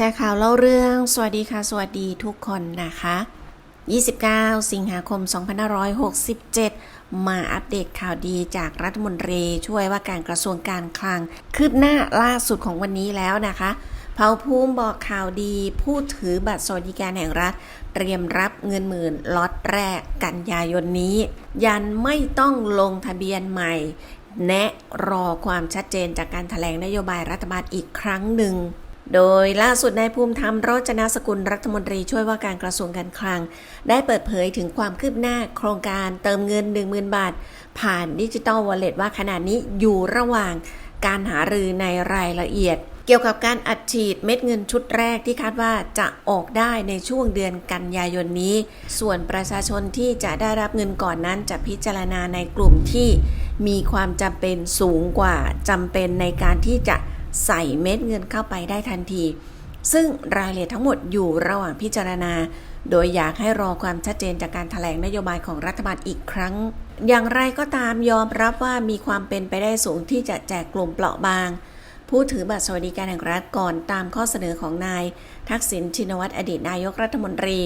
ชร์ข่าวเล่าเรื่อง สวัสดีค่ะ สวัสดีทุกคนนะคะ 29 สิงหาคม 2567 มาอัปเดตข่าวดีจากรัฐมนตรีช่วยว่าการกระทรวงการคลัง คืบหน้าล่าสุดของวันนี้แล้วนะคะเผ่าภูมิบอกข่าวดี ผู้ถือบัตรสวัสดิการแห่งรัฐ เตรียมรับเงินหมื่นล็อตแรกกันยายนนี้ ยันไม่ต้องลงทะเบียนใหม่แนะรอความชัดเจนจากการถแถลงนโยบายรัฐบาลอีกครั้งหนึ่ง โดยล่าสุดนายภูมิธรรมโรจนสกุลรัฐมนตรีช่วยว่าการกระทรวงการคลัง ได้เปิดเผยถึงความคืบหน้าโครงการเติมเงิน 10,000 บาท ผ่านดิจิตอลวอลเล็ตว่าขณะนี้อยู่ระหว่างการหารือในรายละเอียด เกี่ยวกับการอัดฉีดเม็ดเงินชุดแรกที่คาดว่าจะออกได้ในช่วงเดือนกันยายนนี้ ส่วนประชาชนที่จะได้รับเงินก่อนนั้นจะพิจารณาในกลุ่มที่มีความจำเป็นสูงกว่าจำเป็นในการที่จะ ใส่เม็ดเงินเข้าไปได้ทันที ซึ่งรายละเอียดทั้งหมดอยู่ระหว่างพิจารณา โดยอยากให้รอความชัดเจนจากการถแถลงนโยบายของรัฐบาลอีกครั้ง อย่างไรก็ตามยอมรับว่ามีความเป็นไปได้สูงที่จะแจกกลุ่มเปราะบางผู้ถือบัตรสวัสดิการแห่งรัฐก่อนตามข้อเสนอของนาย ทักษิณชินวัตรอดีตนายกรัฐมนตรี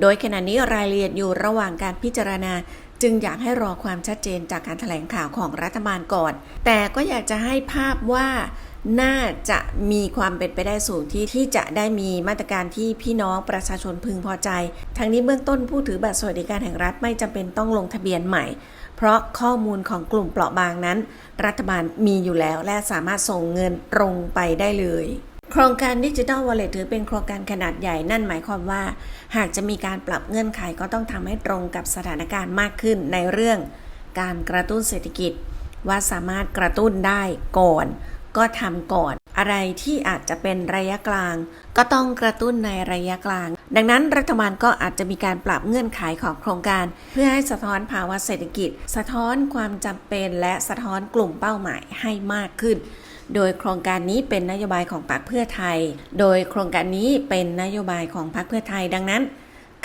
โดยขณะนี้รายละเอียดอยู่ระหว่างการพิจารณา จึงอยากให้รอความชัดเจนจากการถแถลงข่าวของรัฐบาลก่อน แต่ก็อยากจะให้ภาพว่า น่าจะมีความเป็นไปได้สูงที่ที่จะได้มีมาตรการที่พี่น้องประชาชนพึงพอใจ ทั้งนี้เบื้องต้นผู้ถือบัตรสวัสดิการแห่งรัฐไม่จำเป็นต้องลงทะเบียนใหม่ เพราะข้อมูลของกลุ่มเปราะบางนั้น รัฐบาลมีอยู่แล้วและสามารถส่งเงินตรงไปได้เลยโครงการดิจิทัลวอลเล็ตถือเป็นโครงการขนาดใหญ่นั่นหมายความว่า หากจะมีการปรับเงื่อนไขก็ต้องทำให้ตรงกับสถานการณ์มากขึ้นในเรื่อง การกระตุ้นเศรษฐกิจ ว่าสามารถกระตุ้นได้ก่อน ก็ทำก่อน อะไรที่อาจจะเป็นระยะกลาง ก็ต้องกระตุ้นในระยะกลาง ดังนั้นรัฐบาลก็อาจจะมีการปรับเงื่อนไขของโครงการ เพื่อให้สะท้อนภาวะเศรษฐกิจ สะท้อนความจำเป็นและสะท้อนกลุ่มเป้าหมายให้มากขึ้นโดยโครงการนี้เป็นนโยบายของพรรคเพื่อไทย โดยโครงการนี้เป็นนโยบายของพรรคเพื่อไทย ดังนั้น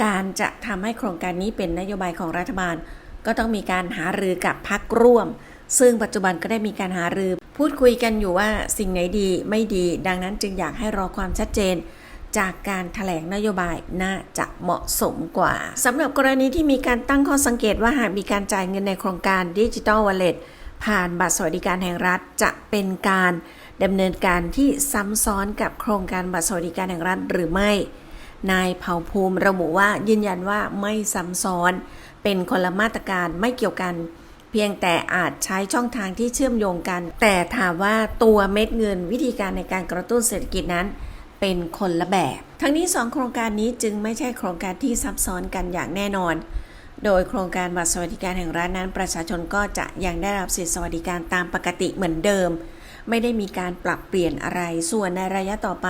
การจะทำให้โครงการนี้เป็นนโยบายของรัฐบาล ก็ต้องมีการหารือกับพรรคร่วม ซึ่งปัจจุบันก็ได้มีการหารือ พูดคุยกันอยู่ว่าสิ่งไหนดีไม่ดี ดังนั้นจึงอยากให้รอความชัดเจน จากการถแถลงนโยบายน่าจะเหมาะสมกว่าสำหรับกรณีที่มีการตั้งข้อสังเกตว่าหากมีการจ่ายเงินในโครงการดิจิ t a ลวอลเล็ตผ่านบัตรสวัสดิการแห่งรัฐจะเป็นการดำเนินการที่ซ้ำซ้อนกับโครงการบัตรสวัสดิการแห่งรัฐหรือไม่ นายเผ่าภูมิระบุว่ายืนยันว่าไม่ซ้ำซ้อน เป็นคนละมาตรการไม่เกี่ยวกัน เพียงแต่อาจใช้ช่องทางที่เชื่อมโยงกัน แต่ถามว่าตัวเม็ดเงินวิธีการในการกระตุ้นเศรษฐกิจนั้น เป็นคนละแบบ ทั้งนี้ 2 โครงการนี้จึงไม่ใช่โครงการที่ซับซ้อนกันอย่างแน่นอน โดยโครงการบัตรสวัสดิการแห่งรัฐนั้น ประชาชนก็จะยังได้รับสิทธิสวัสดิการตามปกติเหมือนเดิม ไม่ได้มีการปรับเปลี่ยนอะไร ส่วนในระยะต่อไป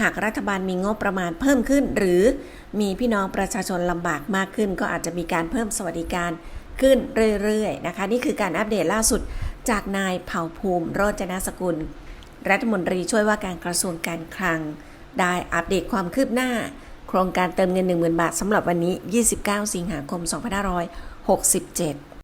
หากรัฐบาลมีงบประมาณเพิ่มขึ้น หรือมีพี่น้องประชาชนลำบากมากขึ้น ก็อาจจะมีการเพิ่มสวัสดิการ ขึ้นเรื่อยๆนะคะ นี่คือการอัปเดตล่าสุดจากนายเผ่าภูมิ โรจนสกุล รัฐมนตรีช่วยว่าการกระทรวงการคลัง ได้อัปเดตความคืบหน้า โครงการเติมเงิน 10,000 บาทสำหรับวันนี้ 29 สิงหาคม 2567